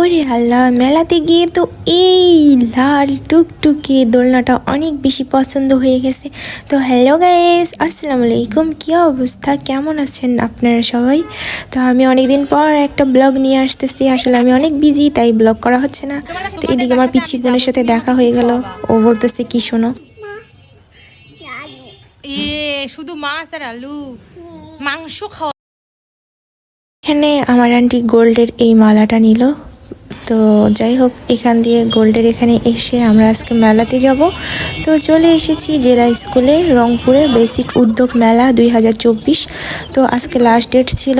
ওরে আল্লাহ মেলাতে গিয়ে তো এই লাল টুকটুকে দোলনাটা অনেক বেশি পছন্দ হয়ে গেছে। তো হ্যালো গাইস আসসালামু আলাইকুম কী অবস্থা? কেমন আছেন আপনারা সবাই? তো আমি অনেকদিন পর একটা ব্লগ নিয়ে আসতেছি আসলে আমি অনেক বিজি তাই ব্লগ করা হচ্ছে না। তো এদিকে আমার পিচ্ছি বোনের সাথে দেখা হয়ে গেল ও বলতেছে কি শোনো? এ শুধু মাছ আর আলু মাংস খাওয়া। এখানে আমার আন্টি গোল্ডের এই মালাটা নিল। তো যাই হোক, এখান দিয়ে গোল্ডের এখানে এসে আমরা আজকে মেলাতে যাব। তো চলে এসেছি জেলা স্কুলে, রংপুরে বেসিক উদ্যোগ মেলা দুই হাজার চব্বিশ। তো আজকে লাস্ট ডেট ছিল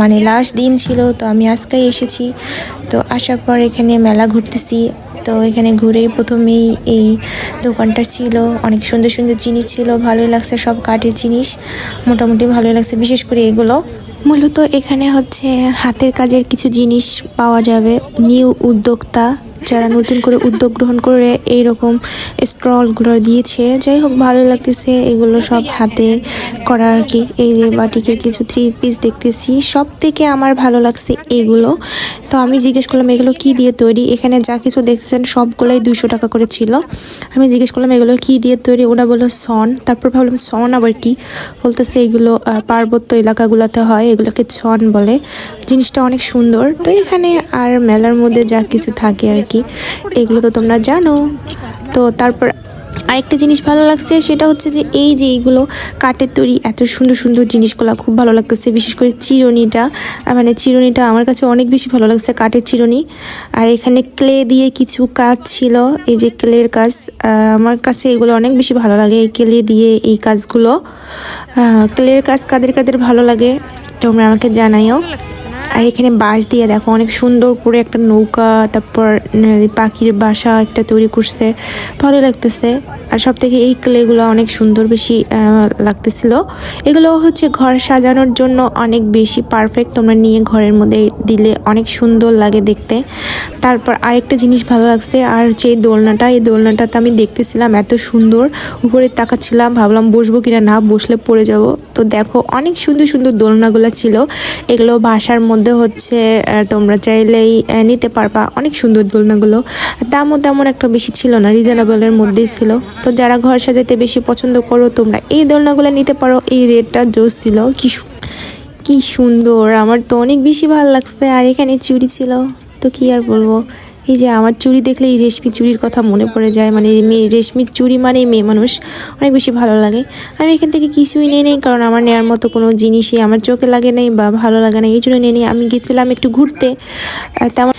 মানে লাস্ট দিন ছিল, তো আমি আজকেই এসেছি। তো আসার পর এখানে মেলা ঘুরতেছি। তো এখানে ঘুরেই প্রথমেই এই দোকানটা ছিল। অনেক সুন্দর সুন্দর জিনিস ছিল, ভালোই লাগছে সব কাঠের জিনিস। মোটামুটি ভালোই লাগছে, বিশেষ করে এগুলো। মূলত এখানে হচ্ছে হাতের কাজের কিছু জিনিস পাওয়া যাবে নিউ উদ্যোক্তা যারা নতুন করে উদ্যোগ গ্রহণ করে এইরকম স্টলগুলো দিয়েছে, যাই হোক ভালো লাগতেছে, এগুলো সব হাতে করা আর কি। এই যে বাটিকের কিছু থ্রি পিস দেখতেছি সব থেকে আমার ভালো লাগছে এগুলো। তো আমি জিজ্ঞেস করলাম, এগুলো কি দিয়ে তৈরি? এখানে যা কিছু দেখতেছেন, সবগুলোই দুইশো টাকা করে ছিল। আমি জিজ্ঞেস করলাম, এগুলো কি দিয়ে তৈরি? ওরা বলল, সন। তারপর ভাবলাম, সন আবার কি? বলতেছে, এগুলো পার্বত্য এলাকাগুলোতে হয়, এগুলোকে ছন বলে। জিনিসটা অনেক সুন্দর। তো এখানে আর মেলার মধ্যে যা কিছু থাকে আর কি। এগুলো তো তোমরা জানো। তো তারপর আরেকটা জিনিস ভালো লাগছে, সেটা হচ্ছে যে এই যে এইগুলো কাঠের তৈরি এত সুন্দর সুন্দর জিনিসগুলো খুব ভালো লাগতেছে, বিশেষ করে চিরুনিটা। মানে চিরুনিটা আমার কাছে অনেক বেশি ভালো লাগছে, কাঠের চিরুনি। আর এখানে ক্লে দিয়ে কিছু কাজ ছিল, এই যে ক্লের কাজ। আমার কাছে এগুলো অনেক বেশি ভালো লাগে, এই ক্লে দিয়ে এই কাজগুলো। ক্লের কাজ কাদের কাদের ভালো লাগে, তোমরা আমাকে জানাইও। আর এখানে বাঁশ দিয়ে দেখো অনেক সুন্দর করে একটা নৌকা, তারপর পাখির বাসা একটা তৈরি করছে। ভালো লাগতেছে। আর সব থেকে এই ক্লেগুলো অনেক সুন্দর বেশি লাগতেছিল। এগুলো হচ্ছে ঘর সাজানোর জন্য অনেক বেশি পারফেক্ট তোমরা নিয়ে ঘরের মধ্যে দিলে অনেক সুন্দর লাগে দেখতে। তারপর আরেকটা জিনিস ভালো লাগছে, আর এই দোলনাটা, এই দোলনাটাতে আমি দেখতেছিলাম এত সুন্দর, উপরে তাকাচ্ছিলাম, ভাবলাম বসবো কিনা, না, বসলে পড়ে যাব। তো দেখো, অনেক সুন্দর সুন্দর দোলনাগুলো ছিল, এগুলো বাসার মধ্যে হচ্ছে তোমরা চাইলেই নিতে পারবা, অনেক সুন্দর দোলনাগুলো। দামও তেমন একটা বেশি ছিল না, রিজনেবলের মধ্যেই ছিল। তো যারা ঘর সাজাতে বেশি পছন্দ করো, তোমরা এই দোলনাগুলো নিতে পারো, এই রেটটা জোস ছিল। কি কি সুন্দর, আমার তো অনেক বেশি ভালো লাগছে, আর এখানে চুড়ি ছিল। তো কি আর বলব? এই যে আমার চুড়ি দেখলে এই রেশমি চুড়ির কথা মনে পড়ে যায় মানে মেয়ে রেশমির চুড়ি মানে মেয়ে মানুষ, অনেক বেশি ভালো লাগে। আমি এখান থেকে কিছুই নিয়ে নেই, কারণ আমার নেওয়ার মতো কোনো জিনিসই আমার চোখে লাগে নাই বা ভালো লাগে না, এই জন্য নিয়ে নিই। আমি গেছিলাম একটু ঘুরতে তেমন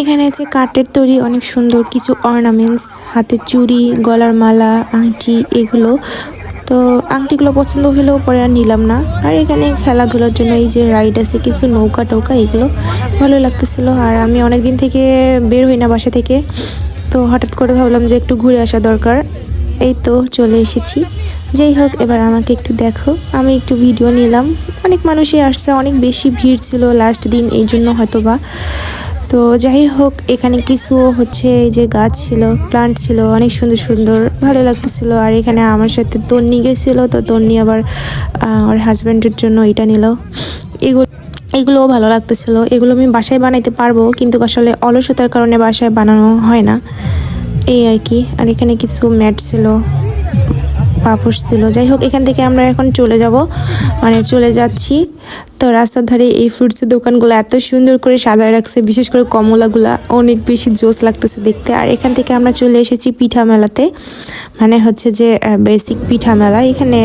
এখানে আছে কাঠের তৈরি অনেক সুন্দর কিছু অর্নামেন্টস হাতের চুড়ি, গলার মালা, আংটি, এগুলো তো আংটিগুলো পছন্দ হলেও পরে আর নিলাম না। আর এখানে খেলাধুলার জন্য এই যে রাইড আছে, কিছু নৌকা টৌকা, এগুলো ভালো লাগতেছিল। আর আমি অনেক দিন থেকে বের হই না বাসা থেকে, তো হঠাৎ করে ভাবলাম যে একটু ঘুরে আসা দরকার। এই তো চলে এসেছি। যাই হোক, এবার আমাকে একটু দেখো। আমি একটু ভিডিও নিলাম। অনেক মানুষই আসছে, অনেক বেশি ভিড় ছিল লাস্ট দিন, এই জন্য হয়তো বা তো যাই হোক এখানে কিছু হচ্ছে এই যে গাছ ছিল প্লান্ট ছিল অনেক সুন্দর সুন্দর ভালো লাগতেছিল। আর এখানে আমার সাথে তন্নি গেছিল তো তন্নি আবার আহ, ওর হাজব্যান্ডের জন্য এটা নিল। এগুলো এগুলোও ভালো লাগতেছিল। এগুলো আমি বাসায় বানাইতে পারব কিন্তু আসলে অলসতার কারণে বাসায় বানানো হয় না। এই আর কি। আর এখানে কিছু ম্যাট ছিল। পাপোশ ছিল। যাই হোক এখান থেকে আমরা এখন চলে যাব। মানে চলে যাচ্ছি। তো রাস্তার ধারে এই ফ্রুটসের দোকানগুলো এত সুন্দর করে সাজায় রাখছে। বিশেষ করে কমলাগুলা অনেক বেশি জোস লাগতেছে দেখতে। আর এখান থেকে আমরা চলে এসেছি পিঠা মেলাতে। মানে হচ্ছে যে বেসিক পিঠা মেলা। এখানে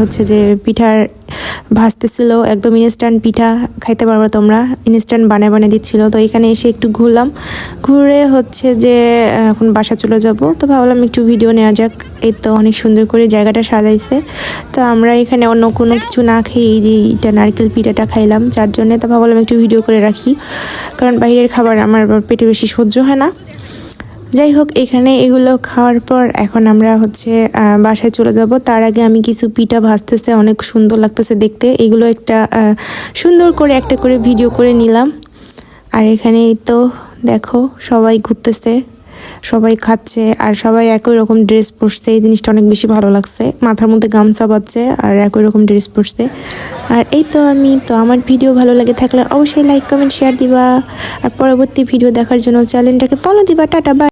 হচ্ছে যে পিঠার ভাজতেছিল, একদম ইনস্ট্যান্ট পিঠা খাইতে পারব তোমরা। ইনস্ট্যান্ট বানিয়ে বানিয়ে দিচ্ছিল। তো এখানে এসে একটু ঘুরলাম। ঘুরে হচ্ছে যে এখন বাসা চলে যাব। তো ভাবলাম একটু ভিডিও নেওয়া যাক। এই তো অনেক সুন্দর করে জায়গাটা সাজাইছে। তো আমরা এখানে অন্য কোনো কিছু না খেয়ে এই যে এটা নারকেল পিঠাটা খাইলাম। যার জন্যে তো ভাবলাম একটু ভিডিও করে রাখি। কারণ বাইরের খাবার আমার পেটে বেশি সহ্য হয় না। যাই হোক, এখানে এগুলো খাওয়ার পর এখন আমরা হচ্ছে বাসায় চলে যাব। তার আগে আমি কিছু পিঠা ভাজতেছে, অনেক সুন্দর লাগতেছে দেখতে। এগুলো একটা সুন্দর করে একটা করে ভিডিও করে নিলাম। আর এখানে তো দেখো, সবাই ঘুরতেছে, সবাই খাচ্ছে, আর সবাই একই রকম ড্রেস পরছে। এই জিনিসটা অনেক বেশি ভালো লাগছে। মাথার মধ্যে গামছা বাচ্ছে আর একই রকম ড্রেস পরছে। আর এই তো আমি, তো আমার ভিডিও ভালো লাগে থাকলে অবশ্যই লাইক কমেন্ট শেয়ার দিবা। আর পরবর্তী ভিডিও দেখার জন্য চ্যানেলটাকে ফলো দিবা। Tata bye